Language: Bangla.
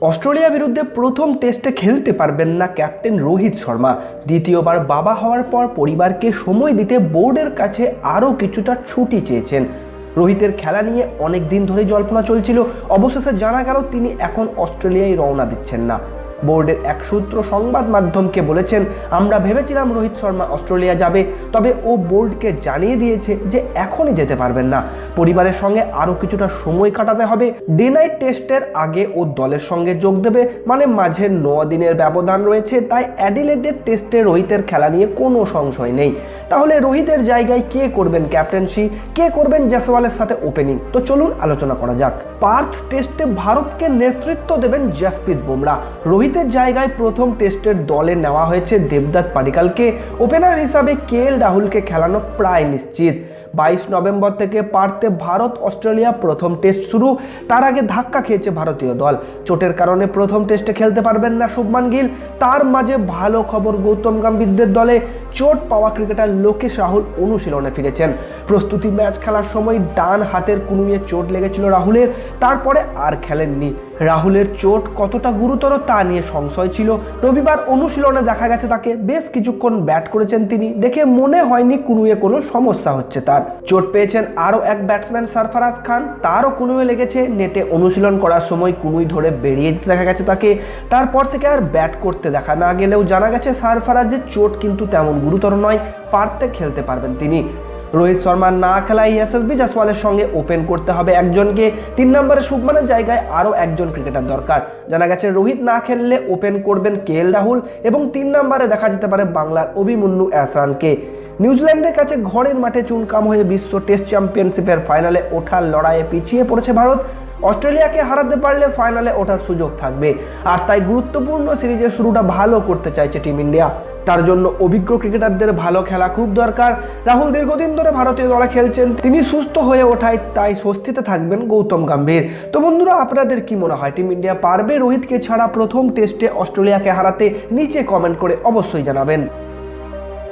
অস্ট্রেলিয়া বিরুদ্ধে প্রথম টেস্টে খেলতে পারবেন না ক্যাপ্টেন রোহিত শর্মা। দ্বিতীয়বার বাবা হওয়ার পর পরিবারকে সময় দিতে বোর্ডের কাছে আরও কিছুটা ছুটি চেয়েছেন। রোহিতের খেলা নিয়ে অনেক দিন ধরে জল্পনা চলছিল। অবশেষে জানা গেল, তিনি এখন অস্ট্রেলিয়ায় রওনা দিচ্ছেন না। বোর্ডের এক সূত্র সংবাদ মাধ্যমকে বলেছেন, আমরা ভেবেছিলাম রোহিত শর্মা অস্ট্রেলিয়া যাবে, তবে ও বোর্ডকে জানিয়ে দিয়েছে যে এখনই যেতে পারবেন না। পরিবারের সঙ্গে আরও কিছুটা সময় কাটাতে হবে। ডে নাইট টেস্টের আগে ও দলের সঙ্গে যোগ দেবে মানে মাঝে ন দিনের ব্যবধান রয়েছে, তাই অ্যাডিলেডের টেস্টে রোহিতের খেলা নিয়ে কোনো সংশয় নেই। তাহলে রোহিতের জায়গায় কে করবেন ক্যাপ্টেন্সি, কে করবেন জয়সওয়ালের সাথে ওপেনিং? তো চলুন আলোচনা করা যাক। পার্থ টেস্টে ভারতকে নেতৃত্ব দেবেন জসপ্রীত বুমরা। রোহিতের জায়গায় প্রথম টেস্টের দলে নেওয়া হয়েছে দেবদাত পাডিকালকে ওপেনার হিসাবে কে এল রাহুলকে খেলানো প্রায় নিশ্চিত। বাইশ নভেম্বর থেকে পার্থে ভারত, অস্ট্রেলিয়া প্রথম টেস্ট শুরু। তার আগে ধাক্কা খেয়েছে ভারতীয় দল। চোটের কারণে প্রথম টেস্টে খেলতে পারবেন না শুভমান গিল। তার মাঝে ভালো খবর গৌতম গম্ভীরদের দলে। চোট পাওয়া ক্রিকেটার লোকেশ রাহুল অনুশীলনে ফিরেছেন। প্রস্তুতি ম্যাচ খেলার সময় ডান হাতের কুনুয়ে চোট লেগেছিল রাহুলের। তারপরে আর খেলেননি। রাহুলের চোট কতটা গুরুতর তা নিয়ে সংশয় ছিল। রবিবার অনুশীলনে দেখা গেছে তাকে বেশ কিছুক্ষণ ব্যাট করেছেন তিনি। দেখে মনে হয়নি কুনুয়ে কোনো সমস্যা হচ্ছে তার। চোট পেয়েছেন আরও এক ব্যাটসম্যান সারফারাজ খান। তারও কুনুয়ে লেগেছে। নেটে অনুশীলন করার সময় কুনুই ধরে বেরিয়ে যেতে দেখা গেছে তাকে। তারপর থেকে আর ব্যাট করতে দেখা না গেলেও জানা গেছে সারফারাজের চোট কিন্তু তেমন গুরুতর নয়, পারতে খেলতে পারবেন তিনি। রোহিত শর্মা না খেলায় এসএসবি জাসওয়ালের সঙ্গে ওপেন করতে হবে একজনকে। তিন নম্বরে শুভমানের জায়গায় আরও একজন ক্রিকেটার দরকার। জানা গেছে রোহিত না খেললে ওপেন করবেন কে এল রাহুল এবং তিন নম্বরে দেখা যেতে পারে বাংলার অভিমন্যু অ্যাসরানকে নিউজিল্যান্ডের কাছে ঘরের মাঠে চুনকাম হয়ে বিশ্ব টেস্ট চ্যাম্পিয়নশিপের ফাইনালে ওঠার লড়াইয়ে পিছিয়ে পড়েছে ভারত। অস্ট্রেলিয়াকে হারাতে পারলে ফাইনালে ওঠার সুযোগ থাকবে। আর তাই গুরুত্বপূর্ণ সিরিজের শুরুটা ভালো করতে চাইছে টিম ইন্ডিয়া। তার জন্য অভিজ্ঞ ক্রিকেটারদের ভালো খেলা খুব দরকার। রাহুল দীর্ঘদিন ধরে ভারতীয় দলে খেলছেন, তিনি সুস্থ হয়ে ওঠায় তাই স্বস্তিতে থাকবেন গৌতম গম্ভীর। তো বন্ধুরা, আপনাদের কি মনে হয়? টিম ইন্ডিয়া পারবে রোহিতকে ছাড়া প্রথম টেস্টে অস্ট্রেলিয়াকে হারাতে? নিচে কমেন্ট করে অবশ্যই জানাবেন।